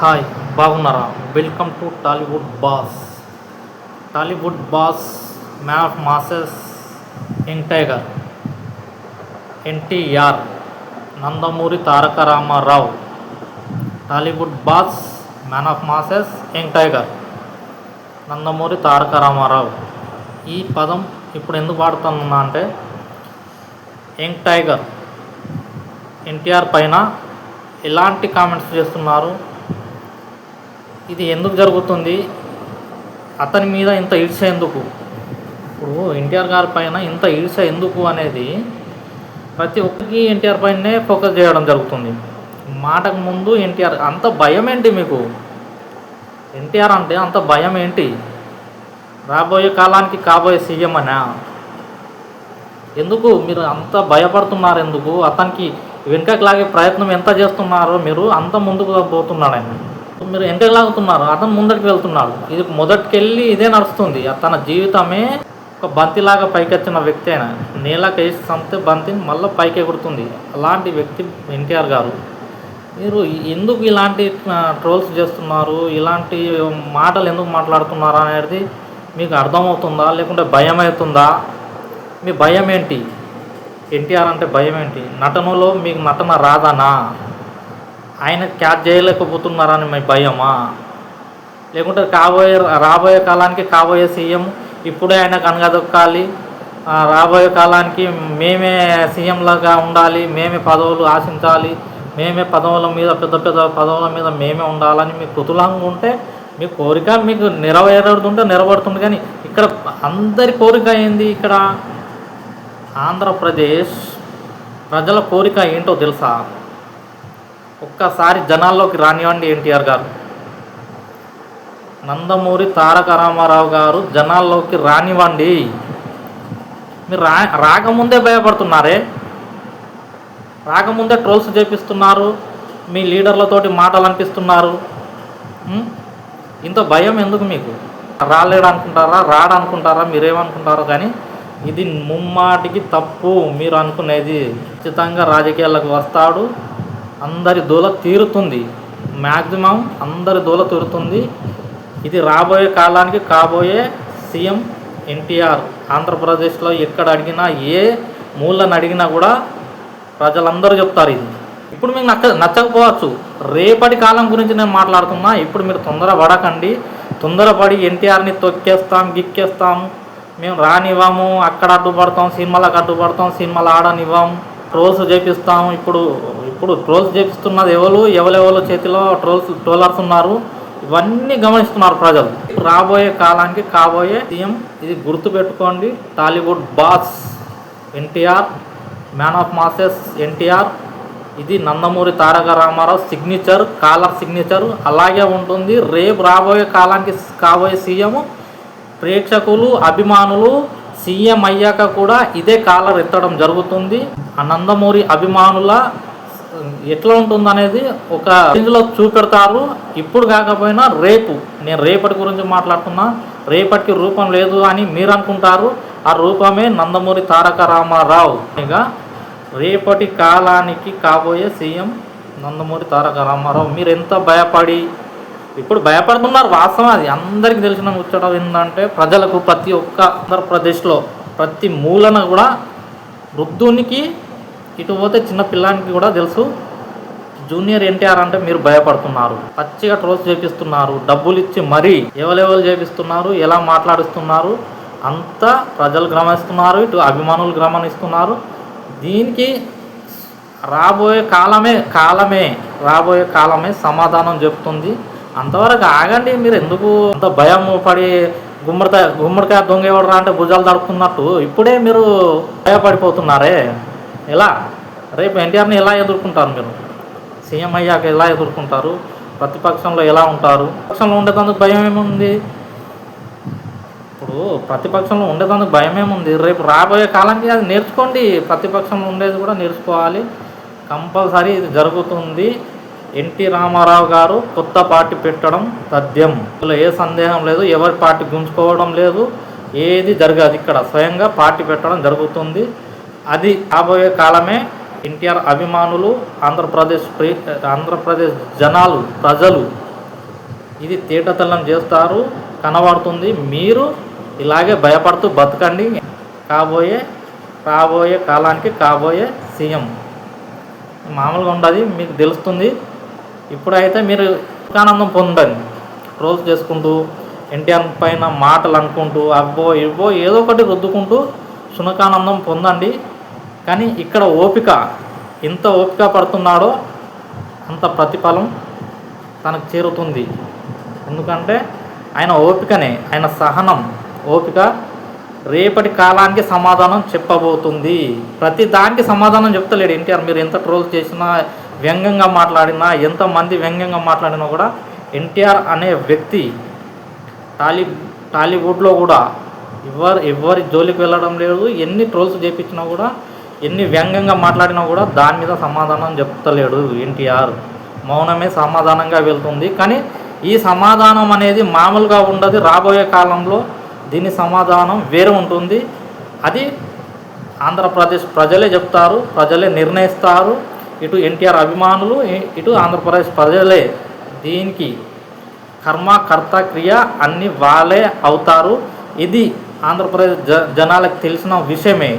Hi బాగున్నారా? Welcome to Tollywood boss. Tollywood boss man of masses young tiger NTR Nandamuri Taraka Ramarao. Tollywood boss man of masses young tiger Nandamuri Taraka Ramarao. ఈ పదం ఇప్పుడు ఎందుకు వాడుతున్నా అంటే young tiger NTR పైన ఎలాంటి comments చేస్తున్నారు? ఇది ఎందుకు జరుగుతుంది? అతని మీద ఇంత ఈర్ష ఎందుకు? ఇప్పుడు ఎన్టీఆర్ గారి పైన ఇంత ఈర్ష ఎందుకు అనేది ప్రతి ఒక్కరికి ఎన్టీఆర్ పైనే ఫోకస్ చేయడం జరుగుతుంది. మాటకు ముందు ఎన్టీఆర్ అంత భయం ఏంటి మీకు? ఎన్టీఆర్ అంటే అంత భయం ఏంటి? రాబోయే కాలానికి కాబోయే సీఎం అనా? ఎందుకు మీరు అంత భయపడుతున్నారు ఎందుకు? అతనికి వెనుకకు లాగే ప్రయత్నం ఎంత చేస్తున్నారో మీరు అంత ముందుకు పోతున్నాడు ఆయన. మీరు వెనకకు లాగుతున్నారు అతను ముందరికి వెళ్తున్నాడు ఇది మొదటికెళ్ళి ఇదే నడుస్తుంది. తన జీవితమే ఒక బంతిలాగా పైకెత్తిన వ్యక్తి అయినా నేలకు వేసి సంతే బంతిని మళ్ళీ పైకి ఎగురుతుంది. అలాంటి వ్యక్తి ఎన్టీఆర్ గారు. మీరు ఎందుకు ఇలాంటి ట్రోల్స్ చేస్తున్నారు? ఇలాంటి మాటలు ఎందుకు మాట్లాడుతున్నారు అనేది మీకు అర్థమవుతుందా? లేకుంటే భయం అవుతుందా మీ భయం ఏంటి? ఎన్టీఆర్ అంటే భయం ఏంటి? నటనలో మీకు నటన రాదనా? ఆయన క్యాచ్ చేయలేకపోతున్నారని మీ భయమా? లేకుంటే కాబోయే రాబోయే కాలానికి కాబోయే సీఎం ఇప్పుడే ఆయన కనగదొక్కాలి రాబోయే కాలానికి మేమే సీఎంలాగా ఉండాలి మేమే పదవులు ఆశించాలి మేమే పదవుల మీద పెద్ద పెద్ద పదవుల మీద మేమే ఉండాలని మీకు కుతులంగా ఉంటే మీ కోరిక మీకు నెరవేరుతుంటే నెరవేరుతుంది కానీ ఇక్కడ అందరి కోరిక ఏంది ఇక్కడ? ఆంధ్రప్రదేశ్ ప్రజల కోరిక ఏంటో తెలుసా? ఒక్కసారి జనాల్లోకి రానివ్వండి ఎన్టీఆర్ గారు. నందమూరి తారక రామారావు గారు జనాల్లోకి రానివ్వండి. మీరు రా రాకముందే భయపడుతున్నారే? రాకముందే ట్రోల్స్ చేపిస్తున్నారు మీ లీడర్లతోటి మాటలు అనిపిస్తున్నారు ఇంత భయం ఎందుకు మీకు? రాలేడు అనుకుంటారా రాడనుకుంటారా? మీరేమనుకుంటారో కానీ ఇది ముమ్మాటికి తప్పు. మీరు అనుకునేది ఖచ్చితంగా రాజకీయాలకు వస్తాడు. అందరి దూల తీరుతుంది. మ్యాక్సిమం అందరి దూల తీరుతుంది. ఇది రాబోయే కాలానికి కాబోయే సీఎం ఎన్టీఆర్. ఆంధ్రప్రదేశ్లో ఎక్కడ అడిగినా ఏ మూలను అడిగినా కూడా ప్రజలందరూ చెప్తారు ఇది. ఇప్పుడు మీకు నచ్చ నచ్చకపోవచ్చు. రేపటి కాలం గురించి నేను మాట్లాడుతున్నా. ఇప్పుడు మీరు తొందర పడకండి. తొందరపడి ఎన్టీఆర్ని తొక్కేస్తాం గిక్కేస్తాం. మేము రానివ్వము. అక్కడ అడ్డుపడతాం సినిమాలకు అడ్డుపడతాం సినిమాలు ఆడనివ్వం. రోజు చేపిస్తాం ఇప్పుడు ఇప్పుడు ట్రోల్స్ చేపిస్తున్నది ఎవరు? ఎవరెవరు చేతిలో ట్రోల్స్ ట్రోలర్స్ ఉన్నారు? ఇవన్నీ గమనిస్తున్నారు ప్రజలు. రాబోయే కాలానికి కాబోయే సీఎం ఇది గుర్తుపెట్టుకోండి Tollywood boss NTR man of masses NTR ఇది Nandamuri Taraka Ramarao signature collar signature అలాగే ఉంటుంది. రేపు రాబోయే కాలానికి కాబోయే సీఎం ప్రేక్షకులు అభిమానులు సీఎం అయ్యాక కూడా ఇదే కాలర్ ఎత్తడం జరుగుతుంది. ఆ నందమూరి అభిమానుల ఎట్లా ఉంటుందనేది ఒక రేంజ్లో చూపెడతారు. ఇప్పుడు కాకపోయినా రేపు నేను రేపటి గురించి మాట్లాడుతున్నా రేపటికి రూపం లేదు అని మీరు అనుకుంటారు ఆ రూపమే నందమూరి తారక రామారావు. ఇక రేపటి కాలానికి కాబోయే సీఎం నందమూరి తారక రామారావు. మీరు ఎంత భయపడి ఇప్పుడు భయపడుతున్నారు వాస్తవం అది. అందరికీ తెలిసిన ముచ్చటం ఏంటంటే ప్రజలకు ప్రతి ఒక్క ఆంధ్రప్రదేశ్లో ప్రతి మూలన కూడా వృద్ధునికి ఇటు పోతే చిన్న పిల్లానికి కూడా తెలుసు. జూనియర్ ఎన్టీఆర్ అంటే మీరు భయపడుతున్నారు. పచ్చిగా ట్రోల్స్ చేపిస్తున్నారు. డబ్బులు ఇచ్చి మరీ ఎవలెవలు చేపిస్తున్నారు? ఎలా మాట్లాడిస్తున్నారు? అంతా ప్రజలు గమనిస్తున్నారు. ఇటు అభిమానులు గమనిస్తున్నారు. దీనికి రాబోయే కాలమే కాలమే రాబోయే కాలమే సమాధానం చెప్తుంది. అంతవరకు ఆగండి మీరు ఎందుకు అంత భయం పడి గుమ్మడికాయ గుమ్మడికాయ దొంగ ఎవడరా అంటే భుజాలు తడుపుతున్నట్టు. ఇప్పుడే మీరు భయపడిపోతున్నారే. ఎలా? రేపు ఎన్టీఆర్ని ఎలా ఎదుర్కొంటారు మీరు? సీఎం అయ్యాక ఎలా ఎదుర్కొంటారు? ప్రతిపక్షంలో ఎలా ఉంటారు? పక్షంలో ఉండేటందుకు భయం ఏముంది? ఇప్పుడు ప్రతిపక్షంలో ఉండేందుకు భయం ఏముంది? రేపు రాబోయే కాలానికి అది నేర్చుకోండి. ప్రతిపక్షంలో ఉండేది కూడా నేర్చుకోవాలి. కంపల్సరీ ఇది జరుగుతుంది. ఎన్టీ రామారావు గారు కొత్త పార్టీ పెట్టడం తథ్యం. ఇందులో ఏ సందేహం లేదు. ఎవరి పార్టీ గుంజుకోవడం లేదు. ఏది జరగదు ఇక్కడ. స్వయంగా పార్టీ పెట్టడం జరుగుతుంది. అది రాబోయే కాలమే ఎన్టీఆర్ అభిమానులు ఆంధ్రప్రదేశ్ ప్రి ఆంధ్రప్రదేశ్ జనాలు ప్రజలు. ఇది తీటతల్లం చేస్తారు కనబడుతుంది. మీరు ఇలాగే భయపడుతూ బతకండి. కాబోయే రాబోయే కాలానికి కాబోయే సీఎం. మామూలుగా ఉండదు మీకు తెలుస్తుంది. ఇప్పుడైతే మీరు ఆనందం పొందండి. రోజు చేసుకుంటూ ఎన్టీఆర్ పైన మాటలు అనుకుంటూ అబ్బో ఇవ్వో ఏదో ఒకటి రుద్దుకుంటూ సునకానందం పొందండి. కానీ ఇక్కడ ఓపిక ఎంత ఓపిక పడుతున్నాడో అంత ప్రతిఫలం తనకు చేరుతుంది. ఎందుకంటే ఆయన ఓపికనే ఆయన సహనం ఓపిక రేపటి కాలానికి సమాధానం చెప్పబోతుంది. ప్రతి దానికి సమాధానం చెప్తలేడు ఎన్టీఆర్. మీరు ఎంత ట్రోల్ చేసినా వ్యంగ్యంగా మాట్లాడినా ఎంతమంది వ్యంగ్యంగా మాట్లాడినా కూడా ఎన్టీఆర్ అనే వ్యక్తి టాలీ టాలీవుడ్లో కూడా ఎవరు ఎవరి జోలికి వెళ్ళడం లేదు ఎన్ని ట్రోల్స్ చేపించినా కూడా ఎన్ని వ్యంగ్యంగా మాట్లాడినా కూడా దాని మీద సమాధానం చెప్తలేడు ఎన్టీఆర్. మౌనమే సమాధానంగా వెళ్తుంది. కానీ ఈ సమాధానం అనేది మామూలుగా ఉండదు. రాబోయే కాలంలో దీని సమాధానం వేరే ఉంటుంది. అది ఆంధ్రప్రదేశ్ ప్రజలే చెప్తారు ప్రజలే నిర్ణయిస్తారు. ఇటు ఎన్టీఆర్ అభిమానులు ఇటు ఆంధ్రప్రదేశ్ ప్రజలే దీనికి కర్మ కర్త క్రియ అన్నీ వాళ్ళే అవుతారు. ఇది ఆంధ్రప్రదేశ్ జ జనాలకు తెలిసిన విషయమే.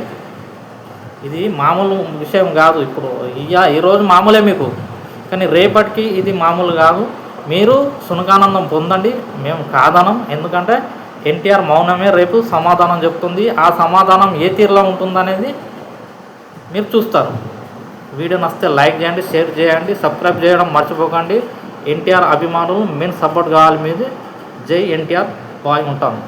ఇది మామూలు విషయం కాదు ఇప్పుడు. ఇయ్య ఈరోజు మామూలే మీకు. కానీ రేపటికి ఇది మామూలు కాదు. మీరు సునకానందం పొందండి. మేము కాదనం. ఎందుకంటే ఎన్టీఆర్ మౌనమే రేపు సమాధానం చెప్తుంది. ఆ సమాధానం ఏ తీరులో ఉంటుందనేది మీరు చూస్తారు. వీడియో నచ్చితే లైక్ చేయండి షేర్ చేయండి సబ్స్క్రైబ్ చేయడం మర్చిపోకండి. ఎన్టీఆర్ అభిమానులు మెయిన్ సపోర్ట్ కావాలి మీది. జై ఎన్టీఆర్. బాయ్ ఉంటాను.